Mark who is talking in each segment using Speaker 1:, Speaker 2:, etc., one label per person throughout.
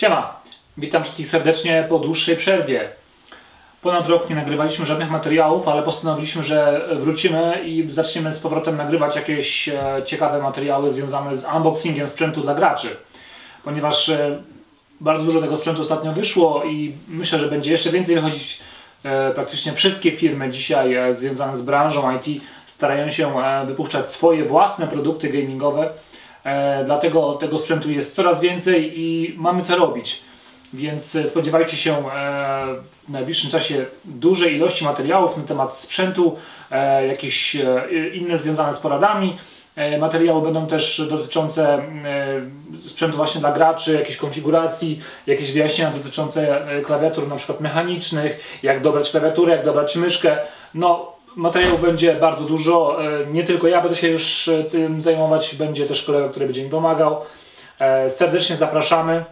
Speaker 1: Siema, witam wszystkich serdecznie po dłuższej przerwie. Ponad rok nie nagrywaliśmy żadnych materiałów, ale postanowiliśmy, że wrócimy i zaczniemy z powrotem nagrywać jakieś e, ciekawe materiały związane z unboxingiem sprzętu dla graczy. Ponieważ e, bardzo dużo tego sprzętu ostatnio wyszło i myślę, że będzie jeszcze więcej wychodzić. E, Praktycznie wszystkie firmy dzisiaj związane z branżą IT starają się wypuszczać swoje własne produkty gamingowe. E, Dlatego tego sprzętu jest coraz więcej i mamy co robić. Więc e, spodziewajcie się e, w najbliższym czasie dużej ilości materiałów na temat sprzętu, jakieś inne związane z poradami. Materiały będą też dotyczące sprzętu właśnie dla graczy, jakiejś konfiguracji, jakieś wyjaśnienia dotyczące klawiatur na przykład mechanicznych, jak dobrać klawiaturę, jak dobrać myszkę. No, materiałów będzie bardzo dużo. E, Nie tylko ja będę się już e, tym zajmować, będzie też kolega, który będzie mi pomagał. E, Serdecznie zapraszamy.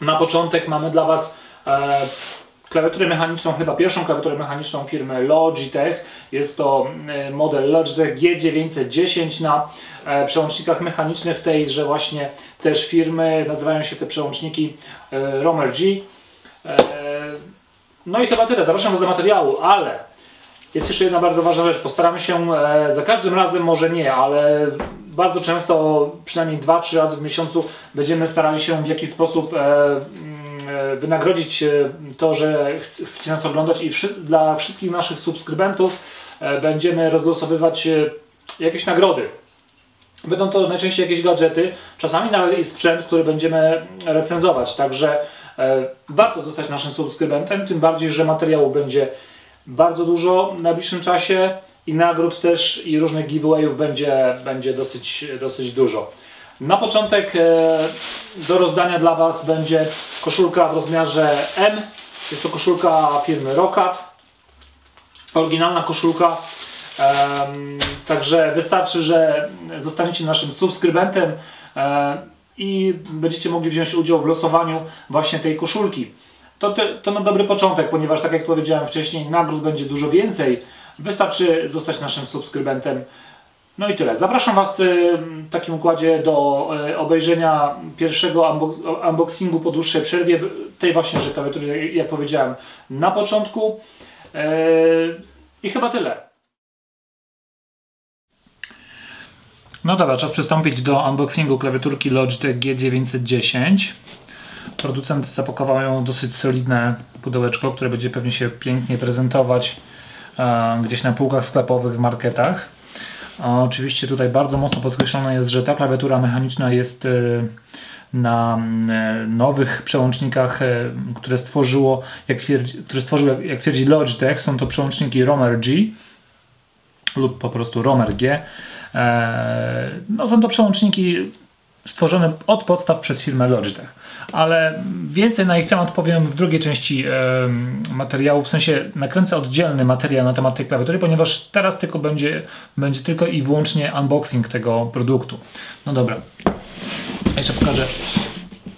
Speaker 1: Na początek mamy dla Was klawiaturę mechaniczną, chyba pierwszą klawiaturę mechaniczną firmy Logitech. Jest to model Logitech G910 na przełącznikach mechanicznych tejże właśnie też firmy. Nazywają się te przełączniki Romer G. No i chyba tyle. Zapraszam Was do materiału, ale jest jeszcze jedna bardzo ważna rzecz. Postaramy się e, za każdym razem, może nie, ale bardzo często, przynajmniej 2-3 razy w miesiącu, będziemy starali się w jakiś sposób e, mm, e, wynagrodzić to, że ch- chcecie nas oglądać i dla wszystkich naszych subskrybentów będziemy rozlosowywać jakieś nagrody. Będą to najczęściej jakieś gadżety, czasami nawet i sprzęt, który będziemy recenzować. Także warto zostać naszym subskrybentem, tym bardziej, że materiałów będzie bardzo dużo w najbliższym czasie i nagród też i różnych giveawayów będzie, będzie dosyć, dosyć dużo. Na początek e, do rozdania dla Was będzie koszulka w rozmiarze M. Jest to koszulka firmy Rokat. Oryginalna koszulka. Także wystarczy, że zostaniecie naszym subskrybentem e, i będziecie mogli wziąć udział w losowaniu właśnie tej koszulki. To, to, na dobry początek, ponieważ tak jak powiedziałem wcześniej, nagród będzie dużo więcej. Wystarczy zostać naszym subskrybentem. No i tyle. Zapraszam Was y, w takim układzie do y, obejrzenia pierwszego unbox- unboxingu po dłuższej przerwie, tej właśnie że klawiatury, jak powiedziałem na początku. Yy, I chyba tyle. No dobra, czas przystąpić do unboxingu klawiaturki Logitech G910. Producent zapakował ją dosyć solidne pudełeczko, które będzie pewnie się pięknie prezentować e, gdzieś na półkach sklepowych w marketach. Oczywiście tutaj bardzo mocno podkreślone jest, że ta klawiatura mechaniczna jest e, na e, nowych przełącznikach, które stworzyło, jak twierdzi, które stworzył, jak, twierdzi Logitech, są to przełączniki Romer G lub po prostu Romer G. No, są to przełączniki stworzone od podstaw przez firmę Logitech. Ale więcej na ich temat powiem w drugiej części em, materiału, w sensie nakręcę oddzielny materiał na temat tej klawiatury, ponieważ teraz tylko będzie, będzie tylko i wyłącznie unboxing tego produktu. No dobra, jeszcze pokażę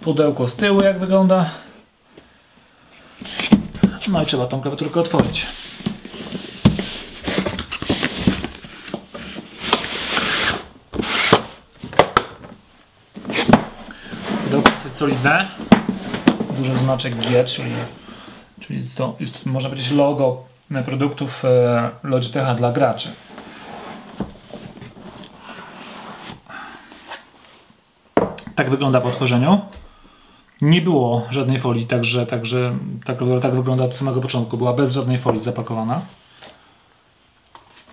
Speaker 1: pudełko z tyłu jak wygląda. No i trzeba tą klawiaturkę otworzyć. Pudełko solidne. Duży znaczek G, czyli, czyli jest to jest, można powiedzieć logo produktów e, Logitecha dla graczy. Tak wygląda po otworzeniu. Nie było żadnej folii, także, także tak, tak wygląda od samego początku. Była bez żadnej folii zapakowana.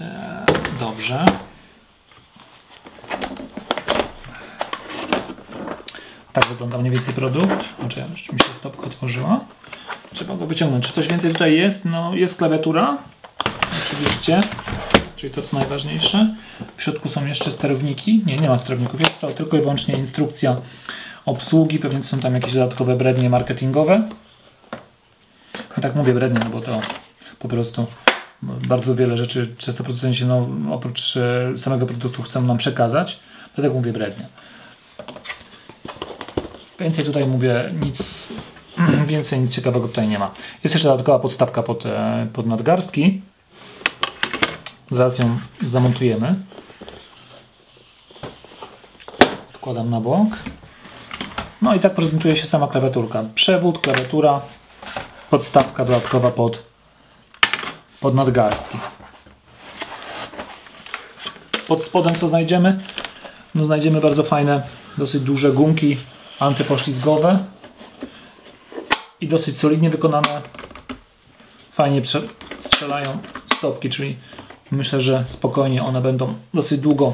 Speaker 1: E, dobrze. Tak wygląda mniej więcej produkt. Znaczy, jeszcze mi się stopka otworzyła. Trzeba go wyciągnąć. Czy coś więcej tutaj jest? No, jest klawiatura. Oczywiście. Czyli to co najważniejsze. W środku są jeszcze sterowniki. Nie, nie ma sterowników. Jest to tylko i wyłącznie instrukcja obsługi. Pewnie są tam jakieś dodatkowe brednie marketingowe. Ja tak mówię brednie, no bo to po prostu bardzo wiele rzeczy często producenci no, oprócz e, samego produktu chcą nam przekazać. Dlatego mówię brednie. Więcej tutaj mówię, nic, więcej nic ciekawego tutaj nie ma. Jest jeszcze dodatkowa podstawka pod, e, pod nadgarstki. Zaraz ją zamontujemy. Wkładam na bok. No i tak prezentuje się sama klawiaturka. Przewód, klawiatura, podstawka dodatkowa pod, pod nadgarstki. Pod spodem co znajdziemy? No znajdziemy bardzo fajne, dosyć duże gumki antypoślizgowe i dosyć solidnie wykonane. Fajnie strzelają stopki, czyli myślę, że spokojnie one będą dosyć długo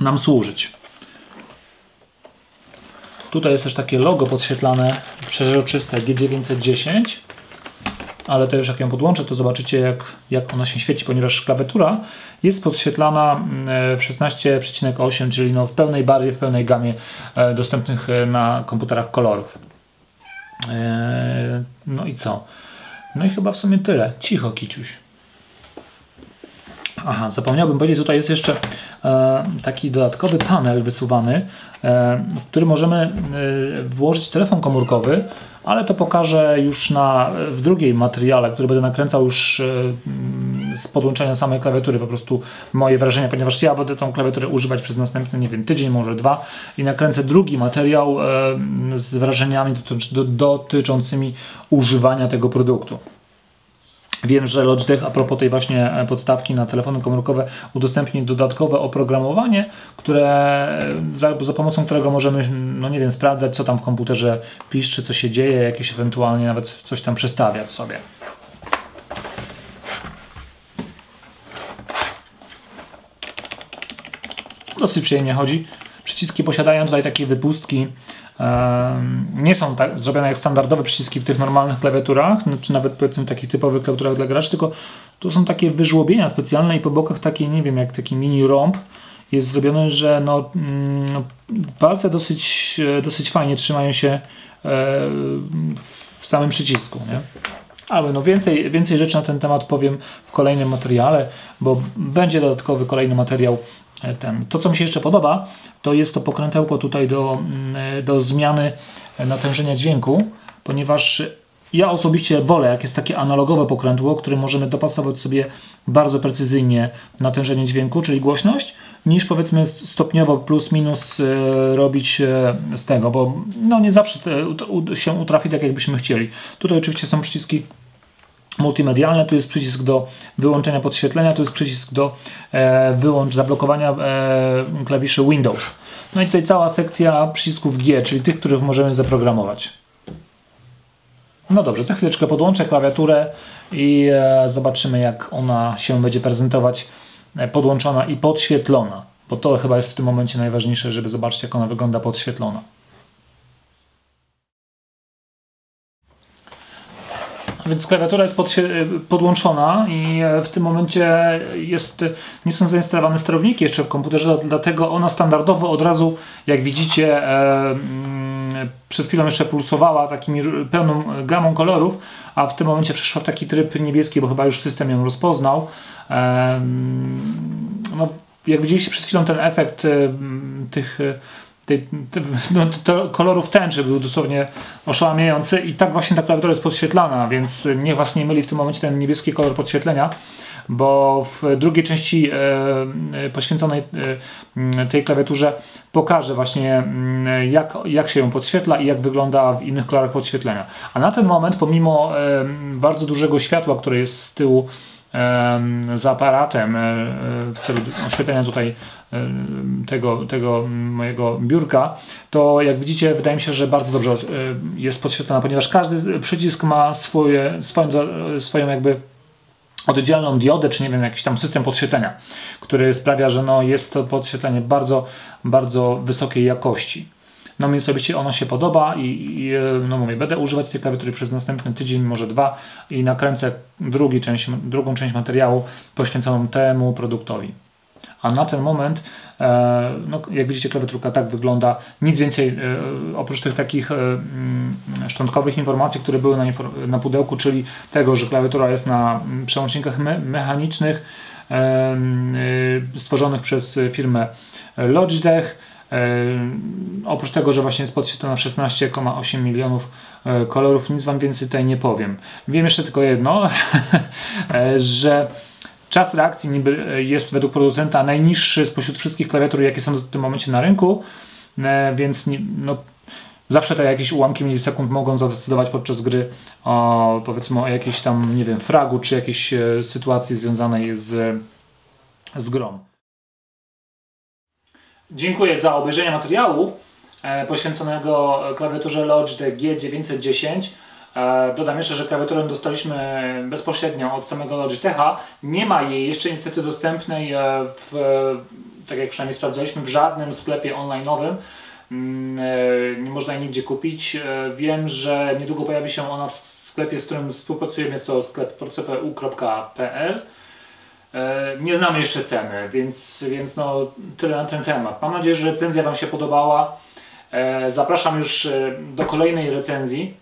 Speaker 1: nam służyć. Tutaj jest też takie logo podświetlane przezroczyste G910 ale też jak ją podłączę, to zobaczycie jak, jak ona się świeci, ponieważ klawiatura jest podświetlana mm, w 16,8, czyli no w pełnej barwie, w pełnej gamie e, dostępnych e, na komputerach kolorów. E, no i co? No i chyba w sumie tyle. Cicho, Kiciuś. Aha, zapomniałbym powiedzieć, tutaj jest jeszcze taki dodatkowy panel wysuwany, w który możemy włożyć telefon komórkowy, ale to pokażę już na, w drugiej materiale, który będę nakręcał już e, z podłączenia samej klawiatury, po prostu moje wrażenia, ponieważ ja będę tą klawiaturę używać przez następny, nie wiem, tydzień, może dwa i nakręcę drugi materiał e, z wrażeniami dotyczącymi używania tego produktu. Wiem, że Logitech a propos tej właśnie e, podstawki na telefony komórkowe udostępni dodatkowe oprogramowanie, które, za, za, pomocą którego możemy, no nie wiem, sprawdzać co tam w komputerze piszczy, co się dzieje, jakieś ewentualnie nawet coś tam przestawiać sobie. Dosyć przyjemnie chodzi. Przyciski posiadają tutaj takie wypustki nie są tak zrobione jak standardowe przyciski w tych normalnych klawiaturach, no, czy nawet powiedzmy takich typowych klawiaturach dla graczy, tylko tu są takie wyżłobienia specjalne i po bokach takie, nie wiem, jak taki mini rąb jest zrobiony, że no, mm, palce dosyć, dosyć fajnie trzymają się e, w samym przycisku. Nie? Ale no więcej, więcej rzeczy na ten temat powiem w kolejnym materiale, bo będzie dodatkowy kolejny materiał ten. To, co mi się jeszcze podoba, to jest to pokrętełko tutaj do, mm, e, do zmiany natężenia dźwięku, ponieważ ja osobiście wolę, jak jest takie analogowe pokrętło, które możemy dopasować sobie bardzo precyzyjnie natężenie dźwięku, czyli głośność, niż powiedzmy stopniowo plus minus e, robić z tego, bo no nie zawsze się utrafi tak, jakbyśmy chcieli. Tutaj oczywiście są przyciski multimedialne, tu jest przycisk do wyłączenia podświetlenia, tu jest przycisk do e, wyłącz zablokowania e, klawiszy Windows. No i tutaj cała sekcja przycisków G, czyli tych, których możemy zaprogramować. No dobrze, za chwileczkę podłączę klawiaturę i e, zobaczymy jak ona się będzie prezentować e, podłączona i podświetlona, bo to chyba jest w tym momencie najważniejsze, żeby zobaczyć jak ona wygląda podświetlona. Więc klawiatura jest pod, podłączona i e, w tym momencie jest, nie są zainstalowane sterowniki jeszcze w komputerze, dlatego ona standardowo od razu, jak widzicie, e, mm, przed chwilą jeszcze pulsowała takimi pełną gamą kolorów, a w tym momencie przeszła w taki tryb niebieski, bo chyba już system ją rozpoznał. E, mm, no, jak widzieliście przed chwilą ten efekt tych tej, te, no, to kolorów tęczy był dosłownie oszałamiający i tak właśnie ta klawiatura jest podświetlana, więc niech Was nie myli w tym momencie ten niebieski kolor podświetlenia, bo w drugiej części e, e poświęconej e, tej klawiaturze pokażę właśnie mm, jak, jak się ją podświetla i jak wygląda w innych kolorach podświetlenia. A na ten moment pomimo e, bardzo dużego światła, które jest z tyłu z aparatem e, w celu oświetlenia tutaj tego, tego mojego biurka, to jak widzicie wydaje mi się, że bardzo dobrze e, jest podświetlona, ponieważ każdy przycisk ma swoje, swoją, swoją jakby oddzielną diodę, czy nie wiem, jakiś tam system podświetlenia, który sprawia, że no jest to podświetlenie bardzo, bardzo wysokiej jakości. No mi osobiście ono się podoba i, i, no mówię, będę używać tej klawiatury przez następny tydzień, może dwa i nakręcę drugi część, drugą część materiału poświęconą temu produktowi. A na ten moment, e, no, jak widzicie, klawiaturka tak wygląda. Nic więcej e, oprócz tych takich e, mm, szczątkowych informacji, które były na, na pudełku, czyli tego, że klawiatura jest na mm, przełącznikach me mechanicznych stworzonych przez firmę Logitech oprócz tego, że właśnie jest podświetlona 16,8 milionów kolorów, nic Wam więcej tutaj nie powiem. Wiem jeszcze tylko jedno, że czas reakcji niby jest według producenta najniższy spośród wszystkich klawiatur, jakie są w tym momencie na rynku, więc no, Zawsze te jakieś ułamki milisekund mogą zadecydować podczas gry o, powiedzmy o jakiejś tam, nie wiem, fragu czy jakiejś e, sytuacji związanej z, z grą. Dziękuję za obejrzenie materiału e, poświęconego klawiaturze Logitech G910. E, dodam jeszcze, że klawiaturę dostaliśmy bezpośrednio od samego Logitecha. Nie ma jej jeszcze niestety dostępnej, e, w, tak jak przynajmniej sprawdzaliśmy, w żadnym sklepie online'owym. Mm, e, Nie można jej nigdzie kupić. Wiem, że niedługo pojawi się ona w sklepie, z którym współpracujemy. Jest to sklep porcpu.pl. E, Nie znamy jeszcze ceny, więc, więc no, tyle na ten temat. Mam nadzieję, że recenzja Wam się podobała. Zapraszam już do kolejnej recenzji.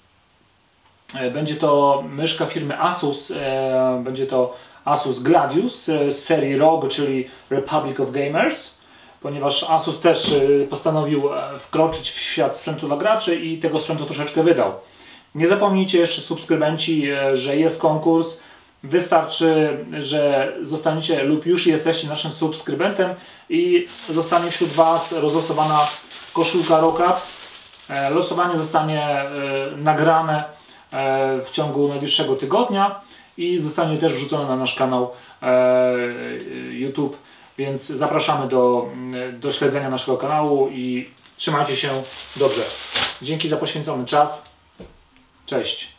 Speaker 1: E, Będzie to myszka firmy Asus. e, Będzie to Asus Gladius e, z serii ROG, czyli Republic of Gamers. Ponieważ Asus też postanowił wkroczyć w świat sprzętu dla graczy i tego sprzętu troszeczkę wydał. Nie zapomnijcie jeszcze subskrybenci, że jest konkurs. Wystarczy, że zostaniecie lub już jesteście naszym subskrybentem i zostanie wśród Was rozlosowana koszulka Rokat. Losowanie zostanie nagrane w ciągu najbliższego tygodnia i zostanie też wrzucone na nasz kanał e, YouTube, więc zapraszamy do, mm, do śledzenia naszego kanału i trzymajcie się dobrze. Dzięki za poświęcony czas. Cześć.